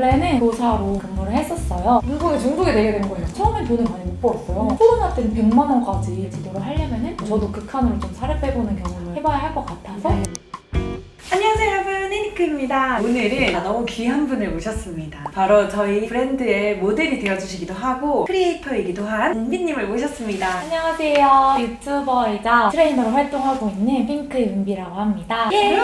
원래는 교사로 근무를 했었어요. 물건에 중독이 되게 된 거예요. 처음엔 돈을 많이 못 벌었어요. 코로나 때는 100만 원까지 지도를 하려면은 저도 극한으로 좀 살을 빼보는 경험을 해봐야 할 것 같아서 안녕하세요 여러분 애니크입니다 오늘은 너무 귀한 분을 모셨습니다 바로 저희 브랜드의 모델이 되어주시기도 하고 크리에이터이기도 한 은비님을 모셨습니다 안녕하세요. 유튜버이자 트레이너로 활동하고 있는 핑크 윤비라고 합니다. 예!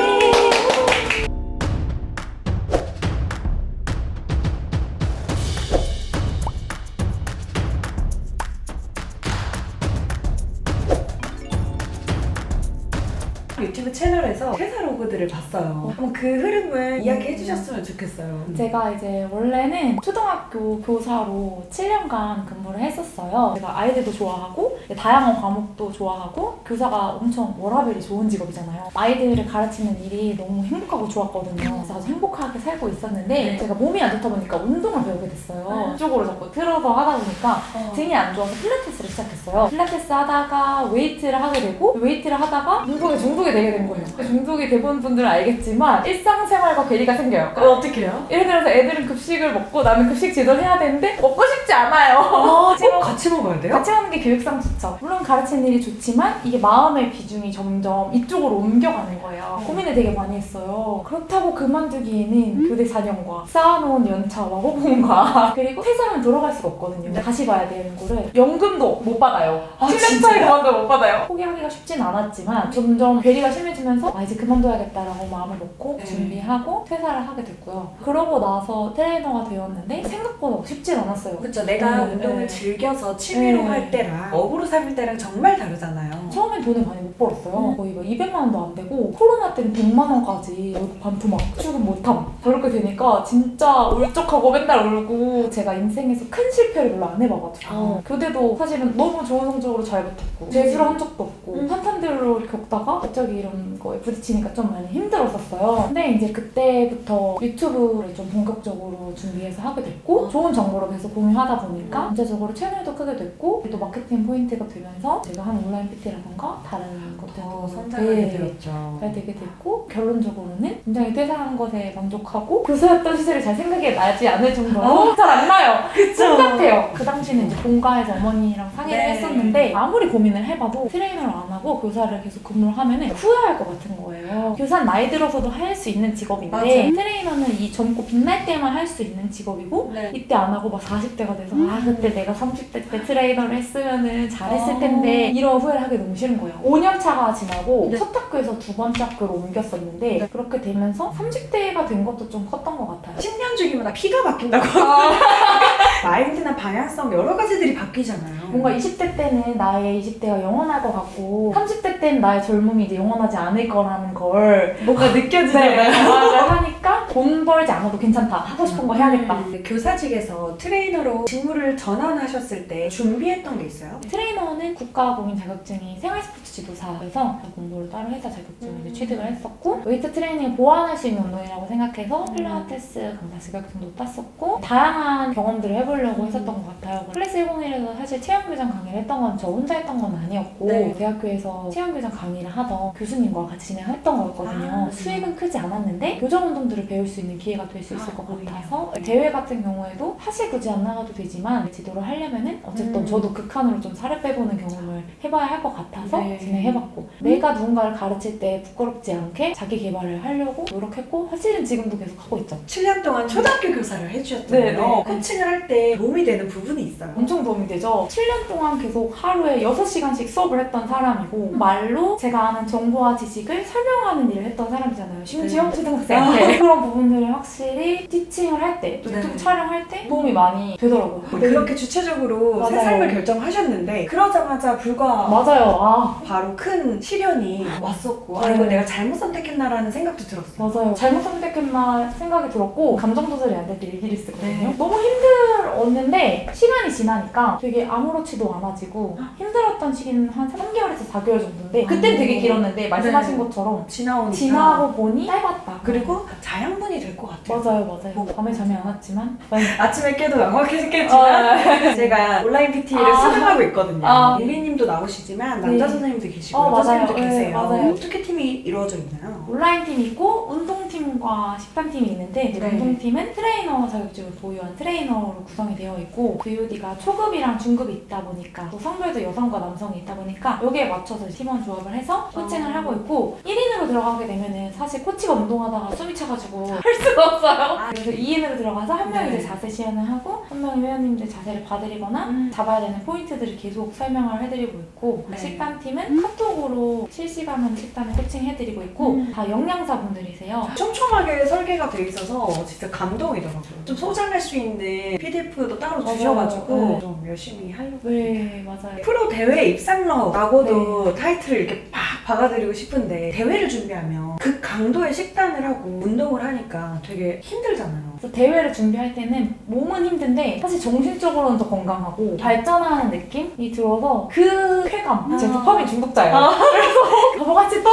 유튜브 채널에서 회사 로고들을 봤어요 한번 그 흐름을 이야기해 주셨으면 좋겠어요 제가 이제 원래는 초등학교 교사로 7년간 근무를 했었어요. 제가 아이들도 좋아하고 다양한 과목도 좋아하고 교사가 엄청 워라밸이 좋은 직업이잖아요. 아이들을 가르치는 일이 너무 행복하고 좋았거든요. 그래서 아주 행복하게 살고 있었는데 네. 제가 몸이 안 좋다 보니까 운동을 배우게 됐어요. 이쪽으로 자꾸 틀어서 하다 보니까 등이 안 좋아서 필라테스를 시작했어요. 필라테스 하다가 웨이트를 하게 되고 웨이트를 하다가 운동에 중독이 되게 된 거예요. 중독이 대부분 분들은 알겠지만 일상생활과 괴리가 생겨요. 어, 어떻게 해요? 예를 들어서 애들은 급식을 먹고 나는 급식 지도를 해야 되는데 먹고 싶지 않아요. 아, 꼭 같이 먹어야 돼요? 같이 하는 게 교육상 좋죠. 물론 가르치는 일이 좋지만 이게 마음의 비중이 점점 이쪽으로 옮겨가는 거예요. 고민을 되게 많이 했어요. 그렇다고 그만두기에는 교대 4년과 쌓아놓은 연차와 호봉과 그리고 퇴사하면 돌아갈 수가 없거든요. 다시 봐야 되는 거를 연금도 못 받아요. 아, 7년 진짜요? 차에 그만도 못 받아요. 포기하기가 쉽진 않았지만 점점 괴리 가 심해지면서 아 이제 그만둬야겠다라고 마음을 먹고 네. 준비하고 퇴사를 하게 됐고요. 그러고 나서 트레이너가 되었는데 생각보다 쉽진 않았어요. 그쵸 내가 네, 운동을 네. 즐겨서 취미로 네. 할 때랑 업으로 삼을 때랑 정말 다르잖아요 처음엔 돈을 많이 못 벌었어요. 음. 거의 뭐 200만 원도 안 되고 코로나 때는 100만 원까지 월급 반토막 출근 못함 저렇게 되니까 진짜 울적하고 맨날 울고 제가 인생에서 큰 실패를 별로 안 해봐가지고 어. 교대도 사실은 너무 좋은 성적으로 잘 붙었고 재수를 한 적도 없고 음. 한탄대로 이렇게 겪다가 갑자기 이런 거에 부딪히니까 좀 많이 힘들었었어요. 근데 이제 그때부터 유튜브를 좀 본격적으로 준비해서 하게 됐고 좋은 정보를 계속 공유하다 보니까 전체적으로 채널도 크게 됐고 또 마케팅 포인트가 되면서 제가 한 온라인 PT라던가 다른 것들도 더 성장하게 네, 되었죠 잘 되게 됐고 결론적으로는 굉장히 퇴사한 것에 만족하고 교사였던 시절이 잘 생각이 나지 않을 정도로 잘 안 나요. 그쵸 똑같아요. 그 당시는 이제 본가에서 어머니랑 상의를 네. 했었는데 아무리 고민을 해봐도 트레이너를 안 하고 교사를 계속 근무를 하면 후회할 것 같은 거예요. 교사는 나이 들어서도 할 수 있는 직업인데 맞아요. 트레이너는 이 젊고 빛날 때만 할 수 있는 직업이고 네. 이때 안 하고 막 40대가 돼서 아 그때 내가 30대 때 트레이너를 했으면은 잘했을 어. 텐데 이런 후회를 하게 너무 싫은 거예요 5년 차가 지나고 네. 첫 학교에서 두 번째 학교로 옮겼었는데 네. 그렇게 되면서 30대가 된 것도 좀 컸던 것 같아요 10년 주기마다 피가 바뀐다고 마인드 나 방향성 여러 가지들이 바뀌잖아요. 뭔가 20대 때는 나의 20대가 영원할 것 같고 30대 때는 나의 젊음이 이제 영원하지 않을 거라는 걸 뭔가 느껴지잖아요. 네, 생각을 하니까 돈 벌지 않아도 괜찮다 하고 싶은 거 해야겠다 음, 교사직에서 트레이너로 직무를 전환하셨을 때 준비했던 게 있어요? 트레이너는 국가공인 자격증이 생활스포츠 지도사에서 공부를 따로 해서 자격증을 이제 음. 취득을 했었고 웨이트 트레이닝을 보완할 수 있는 운동이라고 생각해서 음. 필라테스 강사 자격증도 땄었고 다양한 경험들을 해보려고 음. 했었던 것 같아요. 클래스 101에서 사실 체험교정 강의를 했던 건 저 혼자 했던 건 아니었고 네. 대학교에서 체험교정 강의를 하던 교수님과 같이 진행했던 거였거든요. 아. 수익은 크지 않았는데 교정 운동들을 배울 수 있는 기회가 될 수 있을 아, 것 오히려. 같아서 대회 같은 경우에도 사실 굳이 안 나가도 되지만 지도를 하려면은 어쨌든 음. 저도 극한으로 좀 살을 빼보는 경험을 해봐야 할 것 같아서 네. 진행해봤고 내가 누군가를 가르칠 때 부끄럽지 않게 자기 개발을 하려고 노력했고 사실은 지금도 계속 하고 있죠. 7년 동안 초등학교 교사를 해주셨잖아요. 네, 네. 코칭을 할 때 도움이 되는 부분이 있어요. 엄청 도움이 되죠. 7년 동안 계속 하루에 6시간씩 수업을 했던 사람이고 말로 제가 아는 정보와 지식을 설명하는 일을 했던 사람이잖아요. 심지어 네. 초등학생한테 그런 부분들을 확실히 티칭을 할 때, 또 네. 유튜브 촬영할 때 도움이 많이 되더라고요. 그렇게 주체적으로 새 맞아요. 삶을 결정하셨는데 그러자마자 불과 맞아요. 아 바로 큰 시련이 왔었고 아 네. 이거 내가 잘못 선택했나라는 생각도 들었어요. 맞아요. 잘못 선택했나 생각이 들었고 감정 조절이 안 될 때 일기를 쓰거든요. 네. 너무 힘들었는데 시간이 지나니까 되게 아무렇지도 않아지고 힘들었던 시기는 한 3개월에서 4개월 정도인데 그땐 아. 되게 길었는데 말씀하신 네. 것처럼 지나오니까 지나고 보니 짧았다. 그리고 자양 명분이 될 것 같아요. 맞아요, 맞아요. 밤에 잠이 안 왔지만 아침에 깨도 명확했겠지만 어, 제가 온라인 PT를 아. 수강하고 있거든요. 아. 유리님도 나오시지만 남자 네. 선생님도 계시고 어, 여자 선생님도 맞아요. 네, 계세요. 맞아요. 어떻게 팀이 이루어져 있나요? 온라인 팀이 있고 운동팀과 식단 팀이 있는데 이제 네. 운동팀은 트레이너 자격증을 보유한 트레이너로 구성이 되어 있고 VOD가 초급이랑 중급이 있다 보니까 또 성별도 여성과 남성이 있다 보니까 여기에 맞춰서 팀원 조합을 해서 코칭을 어. 하고 있고 1인으로 들어가게 되면은 사실 코치가 운동하다가 숨이 차가지고 할 수가 없어요. 아. 그래서 2인으로 들어가서 한 명이 네. 이제 자세 시연을 하고 한 명이 회원님들 자세를 봐드리거나 음. 잡아야 되는 포인트들을 계속 설명을 해드리고 있고 네. 식단팀은 카톡으로 실시간으로 식단을 코칭해드리고 있고 음. 다 영양사 분들이세요. 촘촘하게 설계가 돼 있어서 진짜 감동이더라고요. 좀 소장할 수 있는 PDF도 따로. 주셔가지고 네. 좀 열심히 하려고. 네 맞아요. 프로 대회 입상러라고도 네. 타이틀을 이렇게 팍 박아드리고 싶은데 대회를 준비하면 그 강도의 식단을 하고 운동을 하니까 되게 힘들잖아요. 그래서 대회를 준비할 때는 몸은 힘든데 사실 정신적으로는 더 건강하고 발전하는 느낌이 들어서 그 쾌감. 제 아. 도파민 중독자예요. 아. 그래서 바보같이 또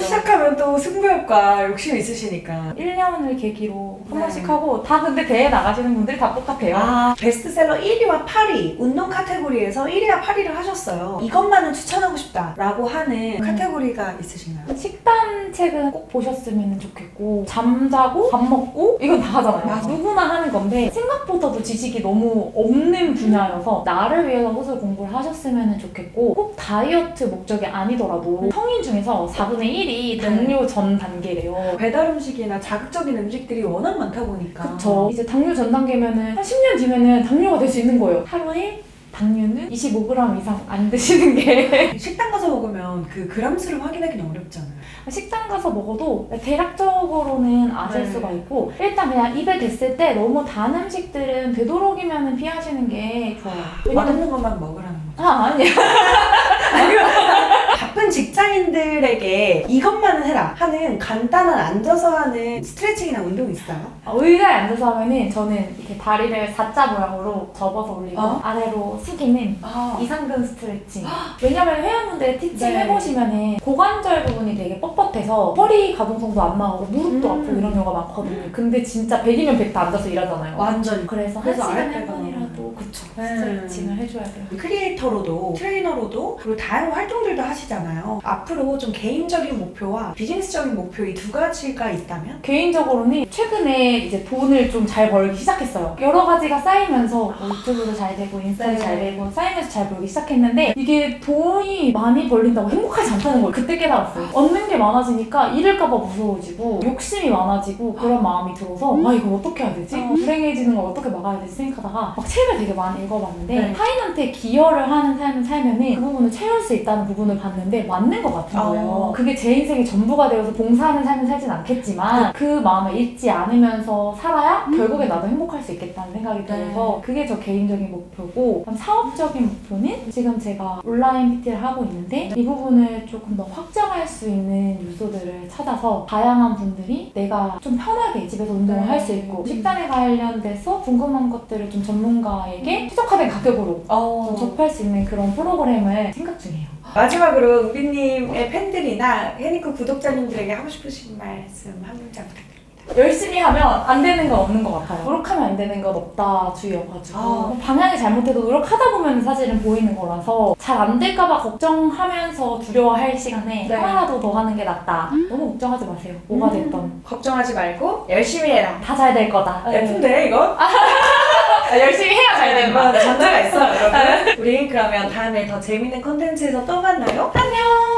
시작하면 또 승부욕과 욕심이 있으시니까 1년을 계기로 한 네. 번씩 하고 다 근데 대회 나가시는 분들이 다 똑같아요. 아, 베스트셀러 1위와 8위 운동 카테고리에서 1위와 8위를 하셨어요. 이것만은 추천하고 싶다라고 하는 음. 카테고리가 있으신가요? 식단 책은 꼭 보셨으면 좋겠고 잠자고 밥 먹고 이건 다 하잖아요. 맞아. 누구나 하는 건데 생각보다도 지식이 너무 없는 분야여서 나를 위해서 호술 공부를 하셨으면 좋겠고 꼭 다이어트 목적이 아니더라도 성인 중에서 4분의 1이 당뇨 전 단계래요. 배달 음식이나 자극적인 음식들이 워낙 많다 보니까 그쵸. 이제 당뇨 전 단계면은 한 10년 뒤면은 당뇨가 될 수 있는 거예요. 하루에 당류는 25g 이상 안 드시는 게 식당 가서 먹으면 그 그람수를 확인하기는 어렵잖아요. 식당 가서 먹어도 대략적으로는 아실 네. 수가 있고 일단 그냥 입에 댔을 때 너무 단 음식들은 되도록이면 피하시는 게 좋아요. 왜냐면 맛없는 것만 먹으라는 거죠. 아 아니야. 바쁜 직장인들에게 이것만은 해라 하는 간단한 앉아서 하는 스트레칭이나 운동 있어요? 의자에 앉아서 하면은 저는 이렇게 다리를 사자 모양으로 접어서 올리고 어? 아래로 숙이는 아, 이상근 스트레칭. 왜냐면 회원분들 티칭 네. 해보시면은 고관절 부분이 되게 뻣뻣해서 허리 가동성도 안 나오고 무릎도 음. 아프고 이런 경우가 많거든요. 근데 진짜 100이면 100다 앉아서 일하잖아요. 완전 그래서 한 그래서 시간에 한 아랫배가 번이라도 그쵸 네. 스트레칭을 해줘야 돼요. 크리에이터로도 트레이너로도 그리고 다양한 활동들도 하시잖아요. 앞으로 좀 개인적인 목표와 비즈니스적인 목표 이 두 가지가 있다면? 개인적으로는 최근에 이제 돈을 좀 잘 벌기 시작했어요. 여러 가지가 쌓이면서 뭐 유튜브도 잘 되고 인스타도 네. 잘 되고 쌓이면서 잘 벌기 시작했는데 이게 돈이 많이 벌린다고 행복하지 않다는 걸 그때 깨달았어요. 얻는 게 많아지니까 잃을까봐 무서워지고 욕심이 많아지고 그런 마음이 들어서 아 이걸 어떻게 해야 되지? 어. 불행해지는 걸 어떻게 막아야 되지 생각하다가 막 책을 되게 많이 읽어봤는데 네. 타인한테 기여를 하는 삶을 살면은 그 부분을 채울 수 있다는 부분을 봤는데 맞는 것 같은 거예요. 어. 그게 제 인생의 전부가 되어서 봉사하는 삶을 살진 않겠지만 그 마음을 잊지 않으면서 살아야 결국에 나도 행복할 수 있겠다는 생각이 네. 들어서 그게 저 개인적인 목표고 사업적인 목표는 지금 제가 온라인 PT를 하고 있는데 이 부분을 조금 더 확장할 수 있는 요소들을 찾아서 다양한 분들이 내가 좀 편하게 집에서 운동을 네. 할수 있고 식단에 관련돼서 궁금한 것들을 좀 전문가에게 최적화된 가격으로 어. 좀 접할 수 있는 그런 프로그램을 생각 중이에요. 마지막으로 은비님의 팬들이나 해니크 구독자님들에게 하고 싶으신 말씀 한 문장 부탁드립니다. 열심히 하면 안 되는 건 없는 것 같아요. 노력하면 안 되는 건 없다 주의여가지고 아. 방향이 잘못해도 노력하다 보면 사실은 보이는 거라서 잘 안 될까봐 걱정하면서 두려워할 시간에 네. 하나라도 더 하는 게 낫다. 너무 걱정하지 마세요. 뭐가 음. 됐던 걱정하지 말고 열심히 해라. 다 잘 될 거다. 예쁜데 이거? 아, 열심히 해야 잘 되는 거야. 뭐 전자가 있어 여러분. 우리 그러면 다음에 더 재밌는 콘텐츠에서 또 만나요. 안녕.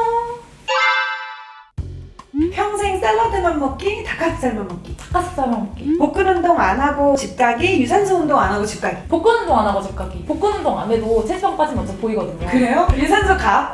평생 샐러드만 먹기, 닭가슴살만 먹기. 닭가슴살만 먹기. 복근 운동 안 하고 집 가기, 유산소 운동 안 하고 집 가기. 복근 운동 안 하고 집 가기. 복근 운동 안 해도 체지방 빠지면 어차피 보이거든요. 그래요? 유산소 가.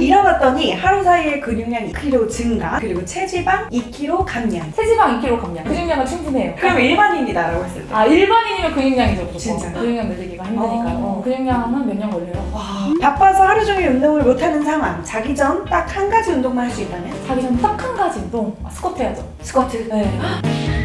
잃어봤더니 하루 사이에 근육량 2kg 증가, 그리고 체지방 2kg 감량. 체지방 2kg 감량. 근육량은 충분해요. 그럼 일반인이다라고 했을 때. 아 일반인이면 근육량이죠. 보통. 진짜요? 근육량 늘리기가 힘드니까요. 어. 근육량은 몇 년 걸려요. 와, 바빠서 하루 종일 운동을 못 하는 상황. 자기 전 딱 한 가지 운동만 할 수 있다면? 자기 전 딱 한 가지 운동. 아, 스쿼트 해야죠. 스쿼트. 네.